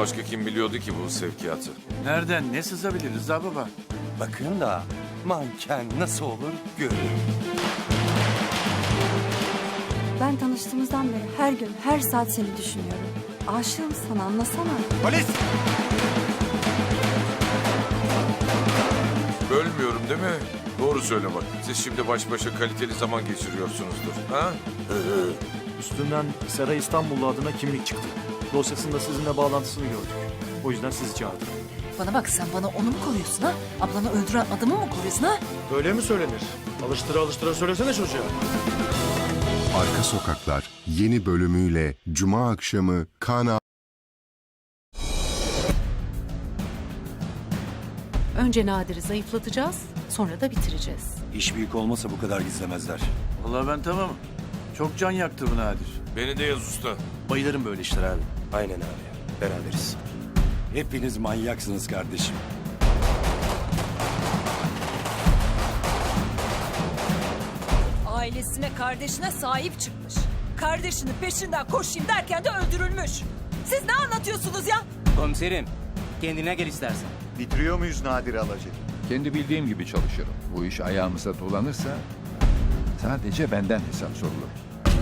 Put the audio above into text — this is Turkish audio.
Başka kim biliyordu ki bu sevkiyatı? Nereden ne sızabilir Rıza baba? Bakın da manken nasıl olur görün. Ben tanıştığımızdan beri her gün, her saat seni düşünüyorum. Aşığım sana, anlasana. Polis! Bölmüyorum değil mi? Doğru söyle bak. Siz şimdi baş başa kaliteli zaman geçiriyorsunuzdur. Ha? Üstünden Sera İstanbullu adına kimlik çıktı. Dosyasında sizinle bağlantısını gördük. O yüzden sizi çağırdık. Bana bak sen bana onu mu koruyorsun ha? Ablanı öldüren adamı mı koruyorsun ha? Öyle mi söylenir? Alıştıra alıştıra söylesene çocuğa. Arka Sokaklar yeni bölümüyle Cuma akşamı Kana Önce Nadir'i zayıflatacağız, sonra da bitireceğiz. İş büyük olmasa bu kadar gizlemezler. Vallahi ben tamamım. Çok can yaktı bu Nadir. Beni de yaz usta. Bayılırım böyle işler abi. Aynen abi. Beraberiz. Hepiniz manyaksınız kardeşim. Ailesine, kardeşine sahip çıkmış. Kardeşinin peşinden koşayım derken de öldürülmüş. Siz ne anlatıyorsunuz ya? Komiserim, kendine gel istersen. Bitiriyor muyuz Nadir Alacı? Kendi bildiğim gibi çalışırım. Bu iş ayağımıza dolanırsa sadece benden hesap sorulur.